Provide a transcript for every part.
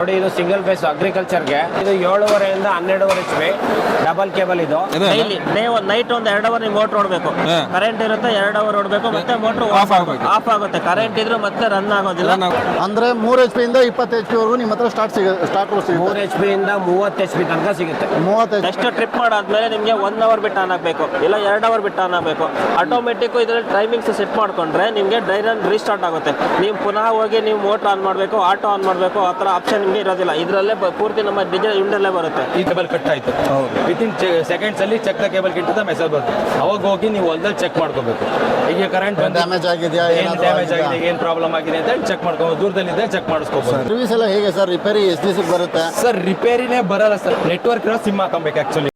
ನೋಡಿ ಇದು single phase ಅಗ್ರಿಕಲ್ಚರ್ಗೆ ಇದು ಏಳುವರೆಯಿಂದ ಹನ್ನೆರಡುವರೆ ಎಚ್ ಪಿ ಡಬಲ್ ಕೇಬಲ್ ಇದು ಡೈಲಿ ಡೇ ಒಂದು ನೈಟ್ ಒಂದು ಎರಡು ಅವರ್ ನೀವು ಮೋಟರ್ ಓಡಬೇಕು. ಕರೆಂಟ್ ಇರುತ್ತೆ ಎರಡು ಅವರ್ ಓಡಬೇಕು ಮತ್ತೆ ಮೋಟರ್ ಆಫ್ ಆಗುತ್ತೆ. ಆಫ್ ಆಗುತ್ತೆ. ಕರೆಂಟ್ ಇದ್ರೆ ಮತ್ತೆ ರನ್ ಆಗೋದಿಲ್ಲ. ನಾವು ಅಂದ್ರೆ ಮೂರು ಎಚ್ ಪಿ ಇಂದ ಇಪ್ಪತ್ತು ಎಚ್ ಪಿ ವರೆಗೂ ನಿಮ್ಮ ಹತ್ರ ಸ್ಟಾರ್ಟ್ ಸಿಗುತ್ತೆ ಸ್ಟಾರ್ಟ್ ಸಿಗುತ್ತೆ. ಮೂರು ಎಚ್ ಪಿ ಇಂದ ಮೂವತ್ತು ಎಚ್ ಪಿ ತನಕ ಸಿಗುತ್ತೆ. ಮೂವತ್ತು ನೆಕ್ಸ್ಟ್ ಟ್ರಿಪ್ ಮಾಡಾದ್ಮೇಲೆ ನಿಮಗೆ ಒನ್ ಅವರ್ ಬಿಟ್ಟು ಆನ್ ಆಗಬೇಕು. ಇಲ್ಲ ಎರಡು ಅವರ್ ಬಿಟ್ಟು ಆನ್ ಆಗಬೇಕು. ಆಟೋಮೆಟಿಕ್ ಇದರಲ್ಲಿ ಟೈಮಿಂಗ್ಸ್ ಸೆಟ್ ಮಾಡ್ಕೊಂಡ್ರೆ ನಿಮಗೆ ಡ್ರೈರನ್ ರೀಸ್ಟಾರ್ಟ್ ಆಗುತ್ತೆ. ನೀವು ಪುನಃ ಹೋಗಿ ನೀವು ಮೋಟರ್ ಆನ್ ಮಾಡಬೇಕು ಆಟೋ ಆನ್ ಮಾಡಬೇಕು ಆ ಥರ ಆಪ್ಷನ್ ನಿಮಗೆ ಇರೋದಿಲ್ಲ. ಇದರಲ್ಲೇ ಪೂರ್ತಿ ನಮ್ಮ ಡಿಜಿಟಲ್ ಇಂಡಲ್ಲೇ ಬರುತ್ತೆ. ಈ ಕೇಬಲ್ ಕಟ್ ಆಯ್ತು. ಇನ್ ಸೆಕೆಂಡ್ಸ್ ಅಲ್ಲಿ ಚೆಕ್ ದ ಕೇಬಲ್ ಕಿಟ್ಟದ ಮೆಸೇಜ್ ಬರುತ್ತೆ. ಅವಾಗ ಹೋಗಿ ನೀವು ಹೊಲದಲ್ಲಿ ಚೆಕ್ ಮಾಡ್ಕೋಬೇಕು. ಈಗ ಕರೆಂಟ್ ಡ್ಯಾಮೇಜ್ ಆಗಿದೆಯಾ ಏನು ಡ್ಯಾಮೇಜ್ ಆಗಿದೆ ಏನು ಪ್ರಾಬ್ಲಮ್ ಆಗಿದೆ ಅಂತ ಹೇಳಿ ಚೆಕ್ ಮಾಡ್ಕೋಬೋದು ದೂರದಲ್ಲಿದ್ದರೆ ಚೆಕ್ ಮಾಡಿಸ್ಕೋಬೋದು. ಸರ್ವಿಸ್ ಎಲ್ಲ ಹೇಗೆ ಸರ್ ರಿಪೇರಿ ಎಷ್ಟು ದಿವಸಕ್ಕೆ ಬರುತ್ತೆ? ಸರ್ ರಿಪೇರಿನೇ ಬರಲ್ಲ ಸರ್ ನೆಟ್ವರ್ಕ್ ಇರೋ ಸಿಮ್ ಹಾಕೊಬೇಕು ಆಕ್ಚುಲಿ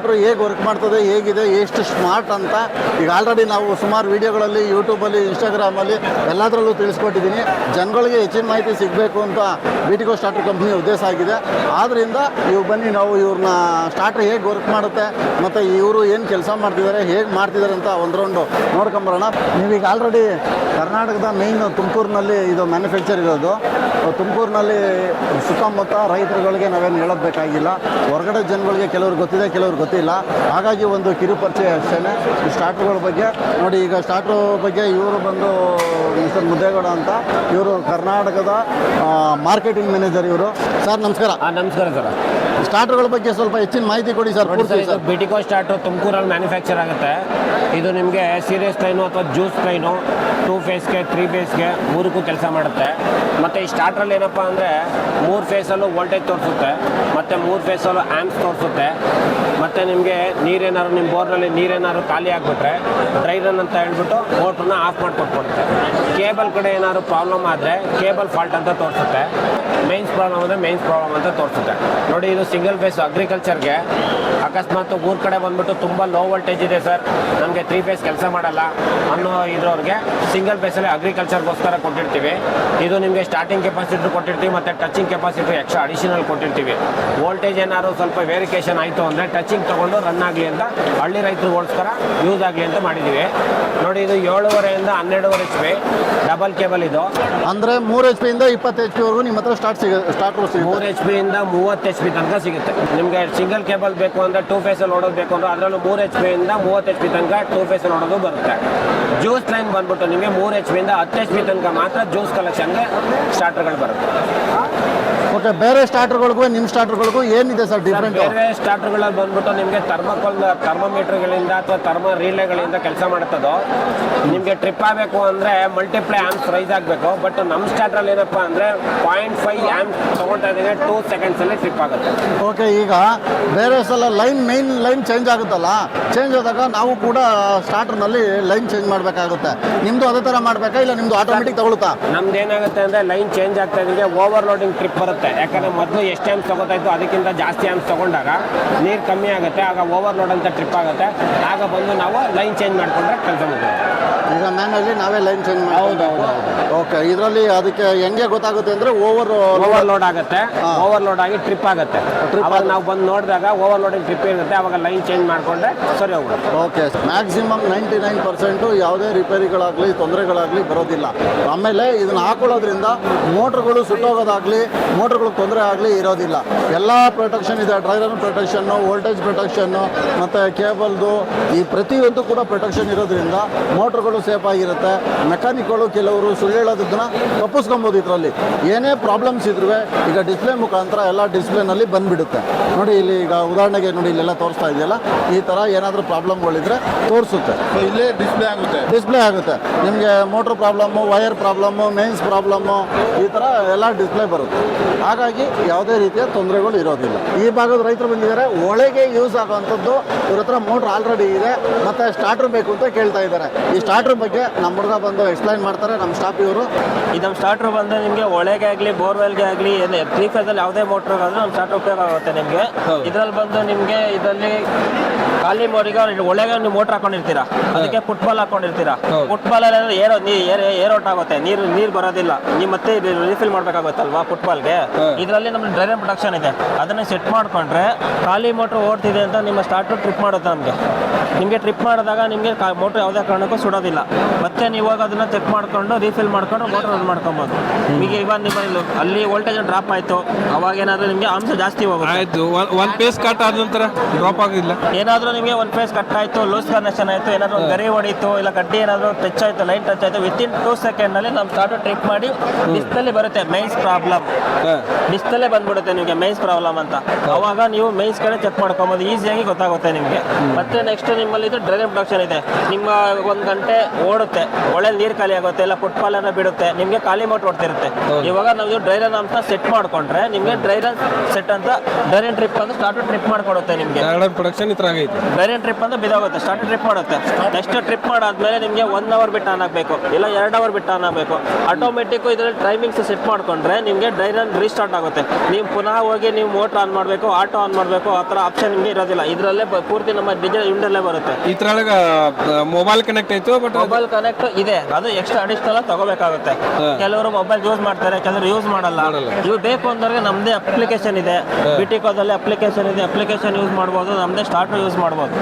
ಸ್ಟಾರ್ಟರ್ ಹೇಗೆ ವರ್ಕ್ ಮಾಡ್ತದೆ, ಹೇಗಿದೆ, ಎಷ್ಟು ಸ್ಮಾರ್ಟ್ ಅಂತ ಈಗ ಆಲ್ರೆಡಿ ನಾವು ಸುಮಾರು ವಿಡಿಯೋಗಳಲ್ಲಿ ಯೂಟ್ಯೂಬಲ್ಲಿ ಇನ್ಸ್ಟಾಗ್ರಾಮಲ್ಲಿ ಎಲ್ಲದರಲ್ಲೂ ತಿಳಿಸ್ಕೊಟ್ಟಿದ್ದೀನಿ. ಜನಗಳಿಗೆ ಹೆಚ್ಚಿನ ಮಾಹಿತಿ ಸಿಗಬೇಕು ಅಂತ ಬಿಟಿಗೋ ಸ್ಟಾರ್ಟರ್ ಕಂಪ್ನಿ ಉದ್ದೇಶ ಆಗಿದೆ. ಆದ್ದರಿಂದ ಇವು ಬನ್ನಿ, ನಾವು ಇವ್ರನ್ನ ಸ್ಟಾರ್ಟರ್ ಹೇಗೆ ವರ್ಕ್ ಮಾಡುತ್ತೆ, ಮತ್ತು ಇವರು ಏನು ಕೆಲಸ ಮಾಡ್ತಿದ್ದಾರೆ ಹೇಗೆ ಮಾಡ್ತಿದ್ದಾರೆ ಅಂತ ಒಂದು ರೌಂಡು ನೋಡ್ಕೊಂಬರೋಣ. ನೀವೀಗ ಆಲ್ರೆಡಿ ಕರ್ನಾಟಕದ ಮೇಯ್ನ್ ತುಮಕೂರಿನಲ್ಲಿ ಇದು ಮ್ಯಾನುಫ್ಯಾಕ್ಚರ್ ಇರೋದು. ತುಮಕೂರಿನಲ್ಲಿ ಸುತ್ತಮುತ್ತ ರೈತರುಗಳಿಗೆ ನಾವೇನು ಹೇಳೋದು ಬೇಕಾಗಿಲ್ಲ. ಹೊರಗಡೆ ಜನಗಳಿಗೆ ಕೆಲವ್ರಿಗೆ ಗೊತ್ತಿದೆ, ಕೆಲವ್ರಿಗೆ ಗೊತ್ತಿಲ್ಲ. ಹಾಗಾಗಿ ಒಂದು ಕಿರುಪರಿಚಯ ಅಷ್ಟೇ ಈ ಸ್ಟಾರ್ಟ್ರ್ಗಳ ಬಗ್ಗೆ. ನೋಡಿ ಈಗ ಸ್ಟಾರ್ಟ್ರ್ ಬಗ್ಗೆ ಇವರು ಬಂದು ಮಿಸ್ಟರ್ ಮುದ್ದೇಗೌಡ ಅಂತ. ಇವರು ಕರ್ನಾಟಕದ ಮಾರ್ಕೆಟಿಂಗ್ ಮ್ಯಾನೇಜರ್ ಇವರು. ಸರ್ ನಮಸ್ಕಾರ. ನಮಸ್ಕಾರ ಸರ್. ಸ್ಟಾರ್ಟ್ರ್ಗಳ ಬಗ್ಗೆ ಸ್ವಲ್ಪ ಹೆಚ್ಚಿನ ಮಾಹಿತಿ ಕೊಡಿ ಸರ್ ಸರ್ ಬಿಟಿಕೋ ಸ್ಟಾರ್ಟು ತುಮಕೂರಲ್ಲಿ ಮ್ಯಾನುಫ್ಯಾಕ್ಚರ್ ಆಗುತ್ತೆ. ಇದು ನಿಮಗೆ ಸೀರಿಯಸ್ ಟ್ರೈನು ಅಥವಾ ಜ್ಯೂಸ್ ಟ್ರೈನು ಟೂ ಫೇಸ್ಗೆ ತ್ರೀ ಫೇಸ್ಗೆ ಮೂರಕ್ಕೂ ಕೆಲಸ ಮಾಡುತ್ತೆ. ಮತ್ತು ಈ ಸ್ಟಾರ್ಟ್ರಲ್ಲಿ ಏನಪ್ಪ ಅಂದರೆ ಮೂರು ಫೇಸಲ್ಲೂ ವೋಲ್ಟೇಜ್ ತೋರಿಸುತ್ತೆ. ಮತ್ತು ಮೂರು ಫೇಸಲ್ಲೂ ಆ್ಯಂಪ್ಸ್ ತೋರಿಸುತ್ತೆ. ಮತ್ತು ನಿಮಗೆ ನೀರೇನಾದ್ರು ನಿಮ್ಮ ಬೋರ್ನಲ್ಲಿ ನೀರೇನಾದ್ರು ಖಾಲಿ ಆಗಿಬಿಟ್ರೆ ಡ್ರೈ ರನ್ ಅಂತ ಹೇಳ್ಬಿಟ್ಟು ಮೋಟ್ರನ್ನ ಆಫ್ ಮಾಡಿಕೊಟ್ಬಿಡುತ್ತೆ ಕೇಬಲ್ ಕಡೆ ಏನಾದ್ರು ಪ್ರಾಬ್ಲಮ್ ಆದರೆ ಕೇಬಲ್ ಫಾಲ್ಟ್ ಅಂತ ತೋರಿಸುತ್ತೆ. ಮೈನ್ಸ್ ಪ್ರಾಬ್ಲಮ್ ಅಂದರೆ ಮೇನ್ಸ್ ಪ್ರಾಬ್ಲಮ್ ಅಂತ ತೋರಿಸುತ್ತೆ. ನೋಡಿ, ಇದು ಸಿಂಗಲ್ ಫೇಸ್ ಅಗ್ರಿಕಲ್ಚರ್ಗೆ ಅಕಸ್ಮಾತ್ ಊರ ಕಡೆ ಬಂದ್ಬಿಟ್ಟು ತುಂಬ ಲೋ ವೋಲ್ಟೇಜ್ ಇದೆ ಸರ್. ನಮಗೆ ತ್ರೀ ಫೇಸ್ ಕೆಲಸ ಮಾಡಲ್ಲ ಅನ್ನೋ ಇದ್ರವ್ರಿಗೆ ಸಿಂಗಲ್ ಫೇಸಲ್ಲಿ ಅಗ್ರಿಕಲ್ಚರ್ಗೋಸ್ಕರ ಕೊಟ್ಟಿರ್ತೀವಿ. ಇದು ನಿಮಗೆ ಸ್ಟಾರ್ಟಿಂಗ್ ಕೆಪಾಸಿಟಿ ಕೊಟ್ಟಿರ್ತೀವಿ ಮತ್ತು ಟಚಿಂಗ್ ಕೆಪಾಸಿಟಿ ಎಕ್ಸ್ಟ್ರಾ ಅಡಿಷನಲ್ ಕೊಟ್ಟಿರ್ತೀವಿ. ವೋಲ್ಟೇಜ್ ಏನಾದ್ರು ಸ್ವಲ್ಪ ವೇರಿಕೇಷನ್ ಆಯಿತು ಅಂದರೆ ಟಚಿಂಗ್ ತೊಗೊಂಡು ರನ್ ಆಗಲಿ ಅಂತ ಹಳ್ಳಿ ರೈತರಿಗೋಸ್ಕರ ಯೂಸ್ ಆಗಲಿ ಅಂತ ಮಾಡಿದ್ದೀವಿ ನೋಡಿ, ಇದು ಏಳುವರೆಯಿಂದ ಹನ್ನೆರಡುವರೆ ಎಚ್ ಪಿ ಡಬಲ್ ಕೇಬಲ್ ಇದು. ಅಂದರೆ ಮೂರು ಎಚ್ ಪಿಯಿಂದ ಇಪ್ಪತ್ತು ಎಚ್ ಪಿವರೆಗೂ ನಿಮ್ಮ ಹತ್ರ ಸ್ಟಾರ್ಟ್ ಸಿಗುತ್ತೆ ಸ್ಟಾರ್ಟ್ ಸಿಗುತ್ತೆ. ಮೂರು ಎಚ್ ಪಿ ಇಂದ ಮೂವತ್ತು ಎಚ್ ಪಿ ತನಕ ಸಿಗುತ್ತೆ. ನಿಮಗೆ ಸಿಂಗಲ್ ಕೇಬಲ್ ಬೇಕು ಅಂದರೆ ಟೂ ಫೇಸಲ್ಲಿ ಓಡೋದು ಬೇಕು ಅಂದ್ರೆ ಅದರಲ್ಲೂ ಮೂರು ಎಚ್ ಪಿ ಇಂದ ಮೂವತ್ತು ಎಚ್ ಪಿ ತನಕ ಟೂ ಫೇಸಲ್ಲಿ ಓಡೋದು ಬರುತ್ತೆ. ಜ್ಯೂಸ್ ಲೈನ್ ಬಂದ್ಬಿಟ್ಟು ನಿಮಗೆ ಮೂರು ಎಚ್ ಪಿ ಇಂದ ಹತ್ತು ಎಚ್ ಪಿ ತನಕ ಮಾತ್ರ ಜ್ಯೂಸ್ ಕಲೆಕ್ಷನ್ಗೆ ಸ್ಟಾರ್ಟರ್ಗಳು ಬರುತ್ತೆ. ಓಕೆ ಬೇರೆ ಸ್ಟಾರ್ಟರ್ಗಳಿಗೂ ನಿಮ್ಮ ಸ್ಟಾರ್ಟರ್ಗಳಿಗೂ ಏನಿದೆ ಸರ್ ಡಿಫ್ರೆಂಟ್ ಬೇರೆ ಸ್ಟಾರ್ಟರ್ಗಳಲ್ಲಿ ಬಂದ್ಬಿಟ್ಟು ನಿಮಗೆ ಥರ್ಮಕೋಲ್ ಥರ್ಮೋಮೀಟರ್ಗಳಿಂದ ಅಥವಾ ಥರ್ಮ ರಿಲೇಗಳಿಂದ ಕೆಲಸ ಮಾಡುತ್ತದೋ ನಿಮಗೆ ಟ್ರಿಪ್ ಆಗಬೇಕು ಅಂದರೆ ಮಲ್ಟಿಪ್ಲೈ ಆ್ಯಮ್ಸ್ ರೈಸ್ ಆಗಬೇಕು. ಬಟ್ ನಮ್ಮ ಸ್ಟಾರ್ಟ್ರಲ್ಲಿ ಏನಪ್ಪ ಅಂದರೆ ಪಾಯಿಂಟ್ ಫೈವ್ ಆ್ಯಮ್ಸ್ ತೊಗೊಳ್ತಾ ಇದ್ದೀನಿ ಟೂ ಸೆಕೆಂಡ್ಸಲ್ಲಿ ಟ್ರಿಪ್ ಆಗುತ್ತೆ. ಓಕೆ ಈಗ ಬೇರೆ ಸಲ ಲೈನ್ ಮೈನ್ ಲೈನ್ ಚೇಂಜ್ ಆಗುತ್ತಲ್ಲ? ಚೇಂಜ್ ಆದಾಗ ನಾವು ಕೂಡ ಸ್ಟಾರ್ಟರ್ನಲ್ಲಿ ಲೈನ್ ಚೇಂಜ್ ಮಾಡಬೇಕಾಗುತ್ತೆ. ನಿಮ್ಮದು ಅದೇ ಥರ ಮಾಡಬೇಕಾ ಇಲ್ಲ ನಿಮ್ಮದು ಆಟೋಮೆಟಿಕ್ ತಗೊಳುತ್ತಾ ನಮ್ದು ಏನಾಗುತ್ತೆ ಅಂದರೆ ಲೈನ್ ಚೇಂಜ್ ಆಗ್ತಾ ಓವರ್ ಲೋಡಿಂಗ್ ಟ್ರಿಪ್ ಬರುತ್ತೆ. ಯಾಕಂದರೆ ಮೊದಲು ಎಷ್ಟು ಆ್ಯಮ್ಸ್ ತಗೋತಾ ಇತ್ತು ಅದಕ್ಕಿಂತ ಜಾಸ್ತಿ ಆ್ಯಮ್ಸ್ ತೊಗೊಂಡಾಗ ನೀರು ಕಮ್ಮಿ ಆಗುತ್ತೆ, ಆಗ ಓವರ್ಲೋಡ್ ಅಂತ ಟ್ರಿಪ್ ಆಗುತ್ತೆ. ಆಗ ಬಂದು ನಾವು ಲೈನ್ ಚೇಂಜ್ ಮಾಡಿಕೊಂಡ್ರೆ ಕೆಲಸ ಮಾಡ್ತೀವಿ ಈಗ ಮ್ಯಾನಲ್ಲಿ ನಾವೇ ಲೈನ್ ಚೇಂಜ್ ಹೌದು, ಹೌದು, ಓಕೆ ಇದರಲ್ಲಿ ಅದಕ್ಕೆ ಹೆಂಗೆ ಗೊತ್ತಾಗುತ್ತೆ ಅಂದ್ರೆ ಓವರ್ ಓವರ್ಲೋಡ್ ಆಗುತ್ತೆ. ಓವರ್ ಓವರ್ಲೋಡ್ ಆಗಿ ಟ್ರಿಪ್ ಆಗುತ್ತೆ. ಅವಾಗ ನಾವು ಬಂದು ನೋಡಿದಾಗ ಓವರ್ಲೋಡಿಂಗ್ ಟ್ರಿಪ್ ಇರುತ್ತೆ. ಅವಾಗ ಲೈನ್ ಚೇಂಜ್ ಮಾಡಿಕೊಂಡ್ರೆ ಸರಿ ಹೋಗುತ್ತೆ okay maximum ninety nine percent ಯಾವುದೇ ರಿಪೇರಿಗಳಾಗಲಿ ತೊಂದರೆಗಳಾಗಲಿ ಬರೋದಿಲ್ಲ. ಆಮೇಲೆ ಇದನ್ನ ಹಾಕೊಳ್ಳೋದ್ರಿಂದ ಮೋಟ್ರ್ಗಳು ಸುಟ್ಟೋಗೋದಾಗಲಿ ಮೋಟ್ರ್ಗಳಿಗೆ ತೊಂದರೆ ಆಗಲಿ ಇರೋದಿಲ್ಲ. ಎಲ್ಲ ಪ್ರೊಟೆಕ್ಷನ್ ಇದೆ. ಡ್ರೈವರ್ ಪ್ರೊಟೆಕ್ಷನ್ನು ವೋಲ್ಟೇಜ್ ಪ್ರೊಟೆಕ್ಷನ್ನು ಮತ್ತು ಕೇಬಲ್ದು ಈ ಪ್ರತಿಯೊಂದು ಕೂಡ ಪ್ರೊಟೆಕ್ಷನ್ ಇರೋದ್ರಿಂದ ಮೋಟ್ರ್ಗಳು ಸೇಫ್ ಆಗಿರುತ್ತೆ. ಮೆಕ್ಯಾನಿಕ್ಗಳು ಕೆಲವರು ಸುಳ್ಳು ಹೇಳೋದನ್ನ ತಪ್ಪಿಸ್ಕೊಬೋದು ಇದರಲ್ಲಿ. ಏನೇ ಪ್ರಾಬ್ಲಮ್ಸ್ ಇದ್ರೂ ಈಗ ಡಿಸ್ಪ್ಲೇ ಮುಖಾಂತರ ಎಲ್ಲ ಡಿಸ್ಪ್ಲೇನಲ್ಲಿ ಬಂದುಬಿಡುತ್ತೆ. ನೋಡಿ ಇಲ್ಲಿ ಈಗ ಉದಾಹರಣೆಗೆ ನೋಡಿ ಇಲ್ಲೆಲ್ಲ ತೋರಿಸ್ತಾ ಇದೆಯಲ್ಲ ಈ ಥರ ಏನಾದರೂ ಪ್ರಾಬ್ಲಮ್ಗಳಿದ್ರೆ ತೋರಿಸುತ್ತೆ. ಇಲ್ಲೇ ಡಿಸ್ಪ್ಲೇ ಆಗುತ್ತೆ. ಡಿಸ್ಪ್ಲೇ ಆಗುತ್ತೆ. ನಿಮಗೆ motor problem wire problem mains problem ಈ ಥರ ಎಲ್ಲ ಡಿಸ್ಪ್ಲೇ ಬರುತ್ತೆ. ಹಾಗಾಗಿ ಯಾವುದೇ ರೀತಿಯ ತೊಂದರೆಗಳು ಇರೋದಿಲ್ಲ. ಈ ಭಾಗದ ರೈತರು ಬಂದಿದ್ದಾರೆ. ಒಳಗೆ ಯೂಸ್ ಆಗುವಂಥದ್ದು ಇವ್ರ ಹತ್ರ ಮೋಟ್ರ್ ಆಲ್ರೆಡಿ ಇದೆ. ಮತ್ತು ಸ್ಟಾರ್ಟರ್ ಬೇಕು ಅಂತ ಕೇಳ್ತಾ ಇದ್ದಾರೆ. ಈ ಸ್ಟಾರ್ಟರ್ ಸ್ಟಾರ್ಟರ್ ಬಗ್ಗೆ ನಮ್ಮ ಹುಡುಗ ಬಂದು ಎಕ್ಸ್ಪ್ಲೈನ್ ಮಾಡ್ತಾರೆ ನಮ್ಮ ಸ್ಟಾಫ್ ಇವರು. ಇದು ನಮ್ಮ ಸ್ಟಾರ್ಟರ್ ಬಂದು ನಿಮಗೆ ಒಳಗೆ ಆಗಲಿ ಬೋರ್ವೆಲ್ಗೆ ಆಗಲಿ ಏನು ತ್ರೀ ಫೇಸಲ್ಲಿ ಯಾವುದೇ ಮೋಟ್ರ್ ಆದ್ರೂ ನಮ್ಮ ಸ್ಟಾರ್ಟರ್ ಉಪಯೋಗ ಆಗುತ್ತೆ ನಿಮಗೆ. ಇದರಲ್ಲಿ ಬಂದು ನಿಮಗೆ ಇದರಲ್ಲಿ ಖಾಲಿ ಮೋರಿಗೆ ಒಳಗೆ ನೀವು ಮೋಟ್ರ್ ಹಾಕೊಂಡಿರ್ತೀರಾ. ಅದಕ್ಕೆ ಫುಟ್ಬಾಲ್ ಹಾಕೊಂಡಿರ್ತೀರಾ. ಫುಟ್ಬಾಲ್ ಅಲ್ಲಿ ಏರೋ ನೀರು ಏರೋಟ್ ಆಗುತ್ತೆ ನೀರು ನೀರು ಬರೋದಿಲ್ಲ. ನೀವು ಮತ್ತೆ ರಿಫಿಲ್ ಮಾಡ್ಬೇಕಾಗುತ್ತಲ್ವಾ ಫುಟ್ಬಾಲ್ಗೆ ಇದರಲ್ಲಿ ನಮ್ಮ ಡ್ರೈನ್ ಪ್ರೊಡಕ್ಷನ್ ಇದೆ. ಅದನ್ನ ಸೆಟ್ ಮಾಡ್ಕೊಂಡ್ರೆ ಖಾಲಿ ಮೋಟ್ರ್ ಓಡ್ತಿದೆ ಅಂತ ನಿಮ್ಮ ಸ್ಟಾರ್ಟರ್ ಟ್ರಿಪ್ ಮಾಡುತ್ತೆ ನಮಗೆ. ನಿಮಗೆ ಟ್ರಿಪ್ ಮಾಡಿದಾಗ ನಿಮಗೆ ಮೋಟ್ರ್ ಯಾವುದೇ ಕಾರಣಕ್ಕೂ ಸುಡೋದಿಲ್ಲ. ಮತ್ತೆ ನೀವು ಹೋಗಿ ಅದನ್ನ ಚೆಕ್ ಮಾಡ್ಕೊಂಡು ರೀಫಿಲ್ ಮಾಡ್ಕೊಂಡು ಮೋಟರ್ ರನ್ ಮಾಡ್ಕೊಬೋದು. ಈಗ ಇವಾಗ ನಿಮ್ಮ ಅಲ್ಲಿ ವೋಲ್ಟೇಜ್ ಡ್ರಾಪ್ ಆಯಿತು. ಅವಾಗ ಏನಾದರೂ ನಿಮಗೆ ಅಂಶ ಜಾಸ್ತಿ ಹೋಗುತ್ತೆ. ಆಯ್ತು. ಒನ್ ಪೇಸ್ ಕಟ್ ಆದ ನಂತರ ಡ್ರಾಪ್ ಆಗಿಲ್ಲ. ಏನಾದರೂ ನಿಮಗೆ ಒಂದು ಪೇಸ್ ಕಟ್ ಆಯಿತು ಲೂಸ್ ಕನೆಕ್ಷನ್ ಆಯಿತು ಏನಾದರೂ ಒಂದು ಗರಿ ಹೊಡೀತು ಇಲ್ಲ ಕಡ್ಡಿ ಏನಾದರೂ ಟಚ್ ಆಯಿತು ಲೈನ್ ಟಚ್ ಆಯಿತು ಇನ್ ಟೂ ಸೆಕೆಂಡ್ನಲ್ಲಿ ನಮ್ಮ ಸ್ಟಾರ್ಟ್ ಟ್ರಿಪ್ ಮಾಡಿ ಡಿಸ್ಟಲ್ಲಿ ಬರುತ್ತೆ ಮೈನ್ಸ್ ಪ್ರಾಬ್ಲಮ್ ಡಿಸ್ಟಲ್ಲೇ ಬಂದ್ಬಿಡುತ್ತೆ ನಿಮಗೆ ಮೈನ್ಸ್ ಪ್ರಾಬ್ಲಮ್ ಅಂತ. ಅವಾಗ ನೀವು ಮೈನ್ಸ್ ಕಡೆ ಚೆಕ್ ಮಾಡ್ಕೊಬೋದು ಈಸಿಯಾಗಿ ಗೊತ್ತಾಗುತ್ತೆ ನಿಮಗೆ. ಮತ್ತೆ ನೆಕ್ಸ್ಟ್ ನಿಮ್ಮಲ್ಲಿ ಇದು ಡ್ರೈನ್ ಪ್ರೊಡಕ್ಷನ್ ಇದೆ. ನಿಮ್ಮ ಒಂದು ಗಂಟೆ ಓಡುತ್ತೆ. ಒಳ್ಳೆ ನೀರು ಖಾಲಿ ಆಗುತ್ತೆ ಇಲ್ಲ ಫುಟ್ಬಾಲ್ ಏನೋ ಬಿಡುತ್ತೆ ನಿಮಗೆ ಖಾಲಿ ಮೋಟ್ ಓಡ್ತಿರುತ್ತೆ. ಇವಾಗ ನಾವು ಡ್ರೈರನ್ ಅಂತ ಸೆಟ್ ಮಾಡ್ಕೊಂಡ್ರೆ ನಿಮಗೆ ಡ್ರೈರನ್ ಸೆಟ್ ಅಂತ ಡ್ರೈರನ್ ಟ್ರಿಪ್ ಅಂತ ಸ್ಟಾರ್ಟ್ ಟ್ರಿಪ್ ಮಾಡ್ಕೊಡುತ್ತೆ ನಿಮಗೆ. ಪ್ರೊಡಕ್ಷನ್ ಥರ ಆಗೈತಿ. ಡ್ರೈರನ್ ಟ್ರಿಪ್ ಅಂತ ಬಿದೋಗುತ್ತೆ ಸ್ಟಾರ್ಟ್ ಟ್ರಿಪ್ ಮಾಡುತ್ತೆ. ನೆಕ್ಸ್ಟ್ ಟ್ರಿಪ್ ಮಾಡಾದ್ಮೇಲೆ ನಿಮಗೆ ಒನ್ ಅವರ್ ಬಿಟ್ಟು ಆನ್ ಆಗಬೇಕು ಇಲ್ಲ ಎರಡು ಅವರ್ ಬಿಟ್ಟು ಆನ್ ಆಗಬೇಕು. ಆಟೋಮೆಟಿಕ್ ಇದರಲ್ಲಿ ಟೈಮಿಂಗ್ಸ್ ಸೆಟ್ ಮಾಡ್ಕೊಂಡ್ರೆ ನಿಮಗೆ ಡ್ರೈರನ್ ರೀಸ್ಟಾರ್ಟ್ ಆಗುತ್ತೆ. ನೀವು ಪುನಃ ಹೋಗಿ ನೀವು ಮೋಟ್ರ್ ಆನ್ ಮಾಡಬೇಕು ಆಟೋ ಆನ್ ಮಾಡಬೇಕು ಆ ಥರ ಆಪ್ಷನ್ ನಿಮಗೆ ಇರೋದಿಲ್ಲ. ಇದರಲ್ಲೇ ಪೂರ್ತಿ ನಮ್ಮ ಡಿಜಿಟಲ್ ಇಂಡಲ್ಲೇ ಬರುತ್ತೆ. ಈ ಮೊಬೈಲ್ ಕನೆಕ್ಟ್ ಆಯ್ತು ಬಟ್ ಮೊಬೈಲ್ ಕನೆಕ್ಟ್ ಇದೆ. ಅದು ಎಕ್ಸ್ಟ್ರಾ ಅಡಿಷನಲ್ ತಗೋಬೇಕಾಗುತ್ತೆ. ಕೆಲವರು ಮೊಬೈಲ್ ಯೂಸ್ ಮಾಡ್ತಾರೆ ಕೆಲವರು ಯೂಸ್ ಮಾಡಲ್ಲ. ಇವು ಬೇಕು ಅಂದವ್ರಿಗೆ ನಮ್ಮದೇ ಅಪ್ಲಿಕೇಶನ್ ಇದೆ. ಬಿಟಿಕೋದಲ್ಲಿ ಅಪ್ಲಿಕೇಶನ್ ಇದೆ. ಅಪ್ಲಿಕೇಶನ್ ಯೂಸ್ ಮಾಡ್ಬೋದು ನಮ್ಮದೇ ಸ್ಟಾರ್ಟರ್ ಯೂಸ್ ಮಾಡ್ಬೋದು.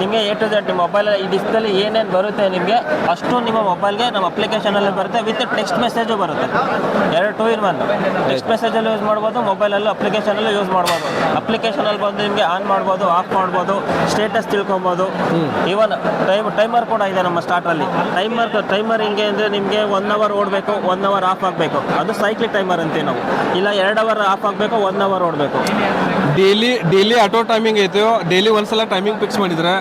ನಿಮಗೆ ಎ ಟು ಜೆಡ್ ನಿಮ್ಮ ಮೊಬೈಲ್ ಈ ಡಿಸ್ಪ್ಲೇ ಏನೇನು ಬರುತ್ತೆ ನಿಮಗೆ ಅಷ್ಟು ನಿಮ್ಮ ಮೊಬೈಲ್ಗೆ ನಮ್ಮ ಅಪ್ಲಿಕೇಶನಲ್ಲಿ ಬರುತ್ತೆ. ವಿತ್ ಟೆಕ್ಸ್ಟ್ ಮೆಸೇಜು ಬರುತ್ತೆ. ಎರಡು ಟೂ ಇನ್ ಒನ್ ಟೆಕ್ಸ್ಟ್ ಮೆಸೇಜಲ್ಲಿ ಯೂಸ್ ಮಾಡ್ಬೋದು ಮೊಬೈಲಲ್ಲೂ ಅಪ್ಲಿಕೇಶನಲ್ಲೂ ಯೂಸ್ ಮಾಡ್ಬೋದು. ಅಪ್ಲಿಕೇಶನಲ್ಲಿ ಬಂದು ನಿಮಗೆ ಆನ್ ಮಾಡ್ಬೋದು ಆಫ್ ಮಾಡ್ಬೋದು ಸ್ಟೇಟಸ್ ತಿಳ್ಕೊಬೋದು. ಈವನ್ ಟೈಮ್ ಟೈಮರ್ ಕೂಡ ಇದೆ ನಮ್ಮ ಸ್ಟಾರ್ಟಲ್ಲಿ ಟೈಮರ್ ಟೈಮರ್ ಹಿಂಗೆ ಅಂದರೆ ನಿಮಗೆ ಒನ್ ಅವರ್ ಓಡಬೇಕು ಒನ್ ಅವರ್ ಆಫ್ ಆಗಬೇಕು. ಅದು ಸೈಕ್ಲಿಕ್ ಟೈಮರ್ ಅಂತೀವಿ ನಾವು. ಇಲ್ಲ ಎರಡು ಅವರ್ ಆಫ್ ಆಗಬೇಕು ಒನ್ ಅವರ್ ಓಡಬೇಕು. ಡೈಲಿ ಡೈಲಿ ಆಟೋ ಟೈಮಿಂಗ್ ಐತೆ ಡೈಲಿ ಒಂದ್ಸಲ ಟೈಮಿಂಗ್ ಫಿಕ್ಸ್ ಮಾಡಿದ್ರೆ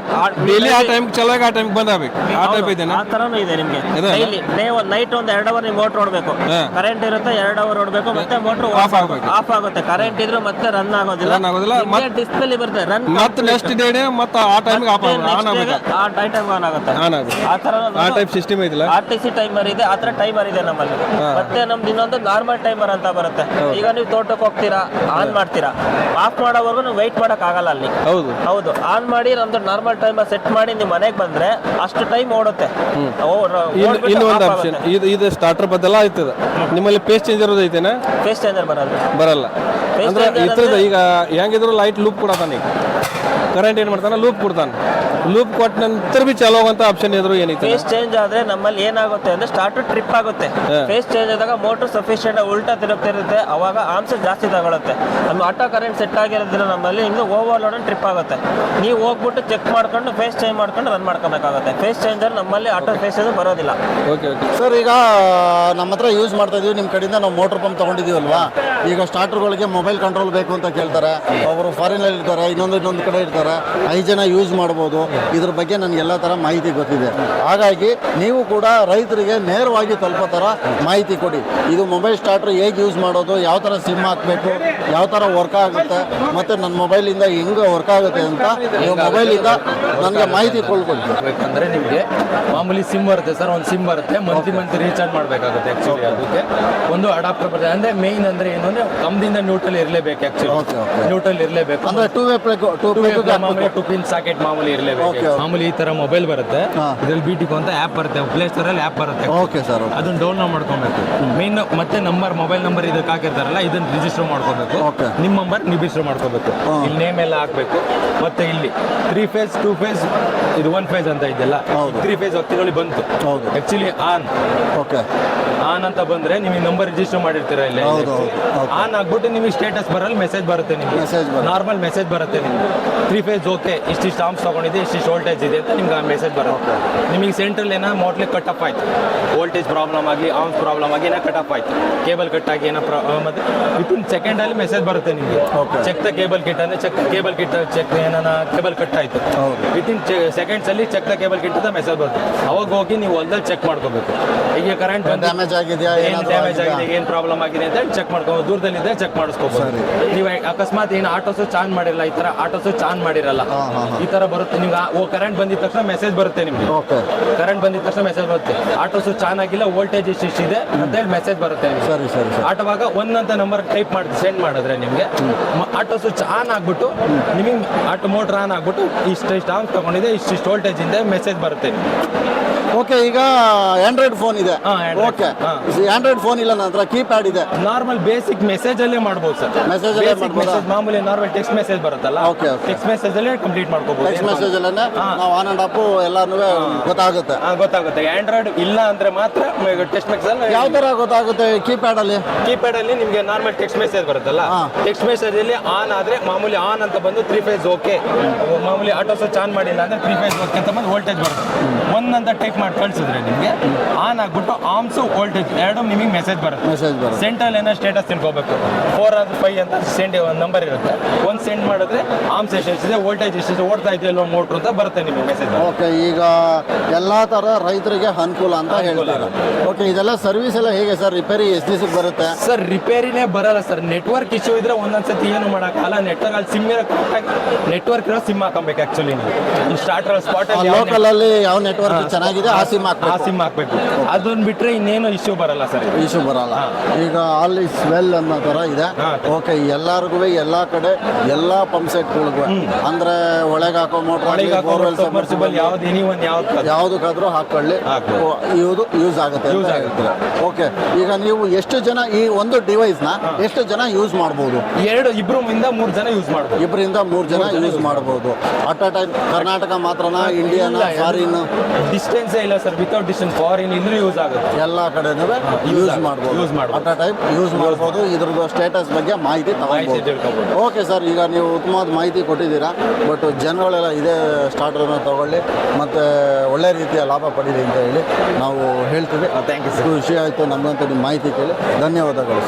ಡೈಲಿ ಆ ಟೈಮ್ ಚಲೋ ಆ ಟೈಮ್ ಬಂದ್ ಆಗ್ಬೇಕು ಆ ಟೈಪ್ ಇದೆ ಆ ತರನೂ ಇದೆ ನಿಮಗೆ. ಇದೆ? ಡೈಲಿ ಡೇ ಒಂದು ನೈಟ್ ಒಂದು ಎರಡು ಅವರ್ ನೀವು ಮೋಟ್ರ್ ಓಡಬೇಕು. ಕರೆಂಟ್ ಇರುತ್ತೆ ಎರಡು ಅವರ್ ಓಡಬೇಕು ಮತ್ತೆ ಮೋಟ್ರ್ ಆಫ್ ಆಗ್ಬೇಕು. ಆಫ್ ಆಗುತ್ತೆ. ಕರೆಂಟ್ ಇದ್ರೂ ಮತ್ತೆ ರನ್ ಆಗೋದಿಲ್ಲ. ರನ್ ಆಗೋದಿಲ್ಲ, ಮತ್ತೆ ಡಿಸ್ಪ್ಲೇ ಬರುತ್ತೆ. ರನ್ ಮತ್ತೆ ನೆಕ್ಸ್ಟ್ ಡೇ ಮತ್ತೆ ಆ ಟೈಮ್ ಆಫ್ ಆನ್ ಆಗಬೇಕು ಆ ಟೈಮ್ ಆನ್ ಆಗುತ್ತೆ. ಆನ್ ಆಗುತ್ತೆ. ಆ ತರ ಆ ಟೈಪ್ ಸಿಸ್ಟಮ್ ಐತಿಲ್ಲ? ಆರ್ ಟಿ ಸಿ ಟೈಮರ್ ಇದೆ. ಆ ತರ ಟೈಮರ್ ಇದೆ ನಮ್ಮಲ್ಲಿ. ಮತ್ತೆ ನಮ್ದು ಇನ್ನೊಂದು ನಾರ್ಮಲ್ ಟೈಮರ್ ಅಂತ ಬರುತ್ತೆ. ಈಗ ನೀವು ತೋಟಕ್ಕೆ ಹೋಗ್ತೀರಾ ಆನ್ ಮಾಡ್ತೀರಾ. ಆಫ್ ಮಾಡೋವರೆಗೂ ನೀವು ವೆಯ್ಟ್ ಮಾಡಕ್ ಆಗಲ್ಲ ಅಲ್ಲಿ. ಹೌದು. ಹೌದು. ಆನ್ ಮಾಡಿ ನಮ್ದು ನಾರ್ಮಲ್ ಟೈಮ್ ಸೆಟ್ ಮಾಡಿ ನೀವು ಮನೆಗೆ ಬಂದ್ರೆ ಅಷ್ಟು ಟೈಮ್ ಓಡುತ್ತೆ. ಇನ್ನು ಇನ್ನು ಆಪ್ಷನ್ ಇದು ಇದು ಸ್ಟಾರ್ಟರ್ ಬದಲ ಆಯ್ತದ. ನಿಮ್ಮಲ್ಲಿ ಪೇಸ್ ಚೇಂಜ್ ಇರೋದು ಐತೆನಾ? ಪೇಸ್ ಚೇಂಜರ್ ಬರಲ್ಲ. ಬರಲ್ಲ. ಅಂದ್ರೆ ಇದ್ರದ್ದು ಈಗ ಹೆಂಗಿದ್ರು ಲೈಟ್ ಲೂಪ್ ಕೊಡತಾನೆ ಕರೆಂಟ್ ಏನು ಮಾಡ್ತಾನೆ? ಲೂಪ್ ಕೊಡ್ತಾನೆ. ಲೂಪ್ ಕೊಟ್ಟ ನಂತರ ಬಿ ಚಾಲೋ ಆಗುವಂತ ಆಪ್ಷನ್ ಇದ್ರು ಏನೈತೆ? ಫೇಸ್ ಚೇಂಜ್ ಆದ್ರೆ ನಮ್ಮಲ್ಲಿ ಏನಾಗುತ್ತೆ ಅಂದ್ರೆ ಸ್ಟಾರ್ಟ್ ಟ್ರಿಪ್ ಆಗುತ್ತೆ. ಫೇಸ್ ಚೇಂಜ್ ಆದಾಗ ಮೋಟರ್ ಸಫಿಷಿಯಂಟ್ ಉಲ್ಟಾ ತಿರುಗ್ತಿರುತ್ತೆ ಅವಾಗ ಆನ್ಸರ್ ಜಾಸ್ತಿ ತಗೊಳುತ್ತೆ. ನಮ್ಮ ಆಟೋ ಕರೆಂಟ್ ಸೆಟ್ ಆಗಿರೋದ್ರಿಂದ ನಮ್ಮಲ್ಲಿ ಹಿಂಗೆ ಓವರ್ಲೋಡ್ ಟ್ರಿಪ್ ಆಗುತ್ತೆ. ನೀವು ಹೋಗ್ಬಿಟ್ಟು ಚೆಕ್ ಮಾಡ್ಕೊಂಡು ಫೇಸ್ ಚೇಂಜ್ ಮಾಡ್ಕೊಂಡು ರನ್ ಮಾಡ್ಕೋಬೇಕಾಗುತ್ತೆ. ಫೇಸ್ ಚೇಂಜರ್ ನಮ್ಮಲ್ಲಿ ಆಟೋ ಫೇಸ್ ಅದು ಬರೋದಿಲ್ಲ. ಓಕೆ ಓಕೆ ಸರ್ ಈಗ ನಮ್ಮ ಹತ್ರ ಯೂಸ್ ಮಾಡ್ತಾ ಇದೀವಿ. ನಿಮ್ಮ ಕಡೆಯಿಂದ ನಾವು ಮೋಟರ್ ಪಂಪ್ ತಗೊಂಡಿದೀವಲ್ವಾ ಈಗ ಸ್ಟಾರ್ಟರ್ಗಳಿಗೆ ಮೊಬೈಲ್ ಕಂಟ್ರೋಲ್ ಬೇಕು ಅಂತ ಕೇಳ್ತಾರೆ. ಅವರು ಫಾರಿನಲ್ಲಿ ಇರ್ತಾರೆ ಇನ್ನೊಂದು ಇನ್ನೊಂದು ಕಡೆ ಇರ್ತಾರೆ. ಐದು ಜನ ಯೂಸ್ ಮಾಡ್ಬೋದು. ಇದ್ರ ಬಗ್ಗೆ ನನಗೆ ಎಲ್ಲ ಥರ ಮಾಹಿತಿ ಗೊತ್ತಿದೆ. ಹಾಗಾಗಿ ನೀವು ಕೂಡ ರೈತರಿಗೆ ನೇರವಾಗಿ ತಲುಪೋ ಥರ ಮಾಹಿತಿ ಕೊಡಿ. ಇದು ಮೊಬೈಲ್ ಸ್ಟಾರ್ಟರ್ ಹೇಗೆ ಯೂಸ್ ಮಾಡೋದು ಯಾವ ಥರ ಸಿಮ್ ಹಾಕಬೇಕು ಯಾವ ಥರ ವರ್ಕ್ ಆಗುತ್ತೆ ಮತ್ತು ನನ್ನ ಮೊಬೈಲಿಂದ ಹೆಂಗೆ ವರ್ಕ್ ಆಗುತ್ತೆ ಅಂತ ನೀವು ಮೊಬೈಲಿಂದ ನನಗೆ ಮಾಹಿತಿ ಕೊಳ್ಕೊಡಿ ಅಂದ್ರೆ ನಿಮಗೆ ಮಾಮೂಲಿ ಸಿಮ್ ಬರುತ್ತೆ ಸರ್ ಒಂದು ಸಿಮ್ ಬರುತ್ತೆ. ಮಂತ್ಲಿ ಮಂತ್ ರೀಚಾರ್ಜ್ ಮಾಡಬೇಕಾಗುತ್ತೆ ಆಕ್ಚುಲಿ ಅದಕ್ಕೆ. ಒಂದು ಅಡಾಪ್ಟರ್ ಬರುತ್ತೆ. ಅಂದ್ರೆ ಮೇನ್ ಅಂದ್ರೆ ಏನು ಅಂದ್ರೆ ಕಂಬದಿಂದ ನ್ಯೂಟ್ರಲ್ ಇರಲೇಬೇಕು ಆ್ಯಕ್ಚುಲಿ. ನ್ಯೂಟ್ರಲ್ ಇರಲೇಬೇಕು. ಅಂದರೆ two way two two pin socket ಮಾಮೂಲಿ ಇರಲೇಬೇಕು. Okay, okay. ಮಾಮೂಲಿ ಈ ತರ ಮೊಬೈಲ್ ಬರುತ್ತೆ. ಹಾ. ಇದ್ರಲ್ಲಿ ಬಿಟಿಕೋ ಅಂತ ಆ್ಯಪ್ ಬರುತ್ತೆ. ಪ್ಲೇ ಸ್ಟೋರ್ ಅಲ್ಲಿ ಆ್ಯಪ್ ಬರುತ್ತೆ. ಓಕೆ ಸರ್ ಓಕೆ ಅದನ್ನ ಡೌನ್ಲೋಡ್ ಮಾಡ್ಕೊಬೇಕು. ಮೇನ್ ಮತ್ತೆ ನಂಬರ್ ಮೊಬೈಲ್ ನಂಬರ್ ಇದಕ್ಕೆ ಹಾಕಿರ್ತಾರಲ್ಲ ಇದನ್ನ ರಿಜಿಸ್ಟರ್ ಮಾಡ್ಕೋಬೇಕು. Okay. ನಿಮ್ಮ ನಂಬರ್ ನೀವು ರಿಜಿಸ್ಟರ್ ಮಾಡ್ಕೋಬೇಕು ಇಲ್ಲಿ ನೇಮ್ ಎಲ್ಲ ಹಾಕ್ಬೇಕು. ಮತ್ತೆ ಇಲ್ಲಿ ತ್ರೀ ಫೇಸ್ ಟೂ ಫೇಸ್ ಇದು ಒನ್ ಫೇಸ್ ಅಂತ ಇದೆಯಲ್ಲ ಹೌದು. ತ್ರೀ ಫೇಸ್ ಹತ್ತಿರಳಿ ಬಂತು. ಹೌದು. ಆಕ್ಚುಲಿ ಆನ್ ಓಕೆ ಆನ್ ಅಂತ ಬಂದ್ರೆ ನೀವು ನಂಬರ್ ರಿಜಿಸ್ಟರ್ ಮಾಡಿರ್ತೀರ ಇಲ್ಲಿ? ಹೌದು, ಹೌದು, ಹೌದು. ಆನ್ ಆಗ್ಬಿಟ್ಟು ನಿಮಗೆ ಸ್ಟೇಟಸ್ ಬರಲ್ಲ ಮೆಸೇಜ್ ಬರುತ್ತೆ ನಿಮಗೆ. Message ಬರುತ್ತೆ. ನಾರ್ಮಲ್ ಮೆಸೇಜ್ ಬರುತ್ತೆ ನಿಮಗೆ. ತ್ರೀ ಫೇಸ್ ಓಕೆ ಇಷ್ಟಿಷ್ಟು ಆಮ್ಸ್ ತಗೊಂಡಿದೆ ಇಷ್ಟಿಷ್ಟು ವೋಲ್ಟೇಜ್ ಇದೆ ಅಂತ ನಿಮ್ಗೆ ಆ ಮೆಸೇಜ್ ಬರುತ್ತೆ. ನಿಮಗೆ ಸೆಂಟ್ರಲ್ ಏನೋ ಮೋಟ್ಲಿ ಕಟ್ ಅಪ್ ಆಯ್ತು. ವೋಲ್ಟೇಜ್ ಪ್ರಾಬ್ಲಮ್ ಆಗಿ ಆಮ್ಸ್ ಪ್ರಾಬ್ಲಮ್ ಆಗಿ ಏನೋ ಕಟ್ ಅಪ್ ಆಯ್ತು. ಕೇಬಲ್ ಕಟ್ ಆಗಿ ಏನೋ ಪ್ರಾಬ್ಲಮ್ ಮತ್ತೆ ವಿತಿನ್ ಸೆಕೆಂಡ್ ಅಲ್ಲಿ ಮೆಸೇಜ್ ಬರುತ್ತೆ ನಿಮಗೆ. ಚೆಕ್ ದ ಕೇಬಲ್ ಕಿಟ್ ಅಂದ್ರೆ ಚೆಕ್ ಕೇಬಲ್ ಕಿಟ್ ಚೆಕ್ ಏನಾನ ಕೇಬಲ್ ಕಟ್ ಆಯ್ತು. ವಿತಿನ್ ಸೆಕೆಂಡ್ಸ್ ಅಲ್ಲಿ ಚೆಕ್ ದ ಕೇಬಲ್ ಕಿಟ್ ಅಂತ ಮೆಸೇಜ್ ಬರುತ್ತೆ. ಅವಾಗ ಹೋಗಿ ನೀವು ಹೊಲದಲ್ಲಿ ಚೆಕ್ ಮಾಡ್ಕೋಬೇಕು. ಈಗ ಕರೆಂಟ್ ಡ್ಯಾಮೇಜ್ ಆಗಿದೆಯಾ ಏನು ಡ್ಯಾಮೇಜ್ ಆಗಿದೆ ಏನು ಪ್ರಾಬ್ಲಮ್ ಆಗಿದೆ ಅಂತ ಚೆಕ್ ಮಾಡ್ಕೊಂಡು ದೂರದಲ್ಲಿದ್ದರೆ ಚೆಕ್ ಮಾಡಿಸ್ಕೋಬೋದು. ನೀವು ಅಕಸ್ಮಾತ್ ಏನು ಆಟೋಸು ಚಾನ್ ಮಾಡಿಲ್ಲ ಈ ಥರ ಆಟೋಸು ಚಾನ್ ಆನ್ ಮಾಡಿರಲ್ಲ. ಈ ತರ ಬರುತ್ತೆ. ನಿಮ್ಗೆ ಓ ಕರೆಂಟ್ ಬಂದಿದ ತಕ್ಷಣ ಮೆಸೇಜ್ ಬರುತ್ತೆ ನಿಮ್ಗೆ. ಓಕೆ. ಕರೆಂಟ್ ಬಂದಿದ ತಕ್ಷಣ ಮೆಸೇಜ್ ಬರುತ್ತೆ. ಆಟೋ ಸ್ವಿಚ್ ಆನ್ ಆಗಿಲ್ಲ ವೋಲ್ಟೇಜ್ ಇಷ್ಟು ಇದೆ ಅಂತ ಹೇಳಿ ಮೆಸೇಜ್ ಬರುತ್ತೆ ನಿಮ್ಗೆ. ಸರಿ ಸರಿ ಸರಿ. ಆಟೋವಾಗ ಒನ್ ಅಂತ ನಂಬರ್ ಟೈಪ್ ಮಾಡಿ ಸೆಂಡ್ ಮಾಡಿದ್ರೆ ನಿಮಗೆ. ಆಟೋ ಸ್ವಿಚ್ ಆನ್ ಆಗ್ಬಿಟ್ಟು ನಿಮಗೆ ಆಟೋ ಮೋಟರ್ ಆನ್ ಆಗ್ಬಿಟ್ಟು ಇಷ್ಟು ಇಷ್ಟು ಆನ್ ತಗೊಂಡಿದೆ ಇಷ್ಟು ಇಷ್ಟು ವೋಲ್ಟೇಜ್ ಇಂದ ಮೆಸೇಜ್ ಬರುತ್ತೆ. ಓಕೆ ಈಗ ಆಂಡ್ರಾಯ್ಡ್ ಫೋನ್ ಇದೆ. ಹಾ, Android. ಓಕೆ. ಹಾ. ಆಂಡ್ರಾಯ್ಡ್ ಫೋನ್ ಇಲ್ಲ ನನ್ನ ಹತ್ರ ಕೀಪ್ಯಾಡ್ ಇದೆ. ನಾರ್ಮಲ್ ಬೇಸಿಕ್ ಮೆಸೇಜ್ ಅಲ್ಲೇ ಮಾಡ್ಬೋದು ಸರ್ Message ಅಲ್ಲೇ ಮಾಡ್ಬೋದಾ? message, ಮಾಮೂಲಿ ನಾರ್ಮಲ್ ಟೆಕ್ಸ್ಟ್ ಮೆಸೇಜ್ ಬರುತ್ತಲ್ಲ. Okay okay. ಟೆಕ್ಸ್ಟ್ ಮೆಸೇಜ್ ಅಲ್ಲಿ ಕಂಪ್ಲೀಟ್ ಮಾಡ್ಕೋಬಹುದು ಟೆಕ್ಸ್ಟ್ ಮೆಸೇಜ್ ಅಲ್ಲೇ ನಾವು ಆನ್ ಅಂಡ್ ಆಫ್ ಎಲ್ಲಾನು ಗೊತ್ತಾಗುತ್ತೆ. ಗೊತ್ತಾಗುತ್ತೆ. ಆಂಡ್ರಾಯ್ಡ್ ಇಲ್ಲ ಅಂದ್ರೆ ಮಾತ್ರ ಟೆಕ್ಸ್ಟ್ ಮೆಸೇಜ್ ಯಾವ ತರ ಗೊತ್ತಾಗುತ್ತೆ ಕೀಪ್ಯಾಡ್ ಅಲ್ಲಿ? ಕೀಪ್ಯಾಡ್ ಅಲ್ಲಿ ನಿಮಗೆ ನಾರ್ಮಲ್ ಟೆಕ್ಸ್ಟ್ ಮೆಸೇಜ್ ಬರುತ್ತಲ್ಲ. ಟೆಕ್ಸ್ಟ್ ಮೆಸೇಜ್ ಅಲ್ಲಿ ಆನ್ ಆದ್ರೆ ಮಾಮೂಲಿ ಆನ್ ಅಂತ ಬಂದು ತ್ರೀ ಫೇಸ್ ಓಕೆ ಮಾಮೂಲಿ ಆಟೋ ಸ್ವಿಚ್ ಆನ್ ಮಾಡಿಲ್ಲ ಅಂದ್ರೆ ತ್ರೀ ಫೇಸ್ ಓಕೆ ಅಂತ ಬಂದು ವೋಲ್ಟೇಜ್ ಬರುತ್ತೆ. ಒನ್ ಅಂತ ಟೈಪ್ ಮಾಡಿ ಕಳ್ಸಿದ್ರೆ ನಿಮಗೆ ಆನ್ ಆಗ್ಬಿಟ್ಟು ಆಮ್ಸ್ ವೋಲ್ಟೇಜ್ ಎರಡು ನಿಮಗೆ ಮೆಸೇಜ್ ಬರುತ್ತೆ. ಮೆಸೇಜ್ ಬರುತ್ತೆ. ಸೆಂಟ್ರಲ್ ಏನೋ ಸ್ಟೇಟಸ್ ತಿಳ್ಕೊಬೇಕು. ಫೋರ್ ಆರ್ ಫೈವ್ ಅಂತ ಸೆಂಡ್ ಒಂದು ನಂಬರ್ ಇರುತ್ತೆ. ಒಂದು ಸೆಂಡ್ ಮಾಡಿದ್ರೆ ಆಮ್ಸ್ ಎಷ್ಟಿದೆ ವೋಲ್ಟೇಜ್ ಎಷ್ಟಿದೆ ಓಡ್ತಾ ಇದೆಯಲ್ಲ ಮೋಟ್ರ್ ಅಂತ ಬರುತ್ತೆ ನಿಮಗೆ ಮೆಸೇಜ್ ಓಕೆ ಈಗ ಎಲ್ಲ ತರ ರೈತರಿಗೆ ಅನುಕೂಲ ಅಂತ ಹೇಳ್ತಾರೆ ಓಕೆ ಇದೆಲ್ಲ ಸರ್ವಿಸ್ ಎಲ್ಲ ಹೇಗೆ ಸರ್ ರಿಪೇರಿ ಎಷ್ಟು ದಿವಸಕ್ಕೆ ಬರುತ್ತೆ? ಸರ್ ರಿಪೇರಿನೇ ಬರಲ್ಲ ಸರ್ ನೆಟ್ವರ್ಕ್ ಇಶ್ಯೂ ಇದ್ರೆ ಒಂದೊಂದ್ಸತಿ ಏನು ಮಾಡೋಕ್ಕಲ್ಲ ನೆಟ್ವರ್ಕ್ ಅಲ್ಲಿ ಸಿಮ್ ನೆಟ್ವರ್ಕ್ ಇರೋ ಸಿಮ್ ಹಾಕೊಬೇಕು ಆ್ಯಕ್ಚುಲಿ ನೀವು. ಸ್ಟಾರ್ಟರ್ ಸ್ಪಾಟ್ ಲೋಕಲ್ ಅಲ್ಲಿ ಯಾವ ನೆಟ್ವರ್ಕ್ ಚೆನ್ನಾಗಿದೆ ಆ ಸಿಮ್ ಆ ಸಿಮ್ ಹಾಕ್ಬೇಕು. ಅದನ್ನ ಬಿಟ್ರೆ ಇನ್ನೇನು ಇಶ್ಯೂ ಬರಲ್ಲ ಸರ್ ಇಶ್ಯೂ ಬರಲ್ಲ. ಈಗ ಆಲ್ ಇಸ್ ವೆಲ್ ಅನ್ನೋ ತರ ಇದೆ. ಓಕೆ ಎಲ್ಲರಿಗೂ ಎಲ್ಲಾ ಕಡೆ ಎಲ್ಲಾ ಪಂಪ್ ಸೆಟ್ಗಳಿಗೂ ಅಂದ್ರೆ ಒಳಗೆ ಹಾಕೋ ಒಳಗೆ ಮೋಟರ್ ಸಬ್ಮರ್ಸಿಬಲ್ ಯಾವ್ದು ಎನಿ ಒನ್ ಯಾವ್ದು ಯಾವುದಕ್ಕಾದ್ರೂ ಹಾಕೊಳ್ಳಿ. ಇದು ಯೂಸ್ ಆಗುತ್ತೆ. ಓಕೆ ಈಗ ನೀವು ಎಷ್ಟು ಜನ ಈ ಒಂದು ಡಿವೈಸ್ನ ಎಷ್ಟು ಜನ ಯೂಸ್ ಮಾಡ್ಬೋದು? ಎರಡು ಇಬ್ರು ಇಂದ ಮೂರು ಜನ ಯೂಸ್ ಮಾಡ್ಬೋದು. ಇಬ್ಬರಿಂದ ಮೂರು ಜನ ಯೂಸ್ ಮಾಡ್ಬೋದು. ಅಟ್ ಅ ಟೈಮ್ ಕರ್ನಾಟಕ ಮಾತ್ರನಾ ಇಂಡಿಯಾನ ಫಾರಿನ್ ಡಿಸ್ಟೆನ್ಸ್ ಇಲ್ಲ ಸರ್ ವಿತೌಟ್ ಡಿಸ್ಟೆನ್ಸ್ ಫಾರಿನ್ ಇಲ್ಲೂ ಯೂಸ್ ಆಗುತ್ತೆ. ಎಲ್ಲ ಕಡೆನೂ ಯೂಸ್ ಮಾಡಬಹುದು ಮಾಡ್ಬೋದು. ಯೂಸ್ ಮಾಡ್ಬೋದು. ಅಟ್ ಅ ಟೈಮ್ ಯೂಸ್ ಮಾಡಬಹುದು ಇದ್ರದ್ದು ಸ್ಟೇಟಸ್ ಬಗ್ಗೆ ಮಾಹಿತಿ ತಿಳ್ಕೊಬೋದು. ಓಕೆ ಸರ್ ಈಗ ನೀವು ಉತ್ತಮವಾದ ಮಾಹಿತಿ ಕೊಟ್ಟಿದ್ದೀರಾ. ಬಟ್ ಜನಗಳೆಲ್ಲ ಇದೇ ಸ್ಟಾರ್ಟರನ್ನು ತಗೊಳ್ಳಿ ಮತ್ತು ಒಳ್ಳೆ ರೀತಿಯ ಲಾಭ ಪಡೀರಿ ಅಂತ ಹೇಳಿ ನಾವು ಹೇಳ್ತೀವಿ. ಥ್ಯಾಂಕ್ ಯು ಸರ್ ಖುಷಿ ಆಯಿತು ನಮ್ಮಂತ ನಿಮ್ಮ ಮಾಹಿತಿ ಕೇಳಿ. ಧನ್ಯವಾದಗಳು ಸರ್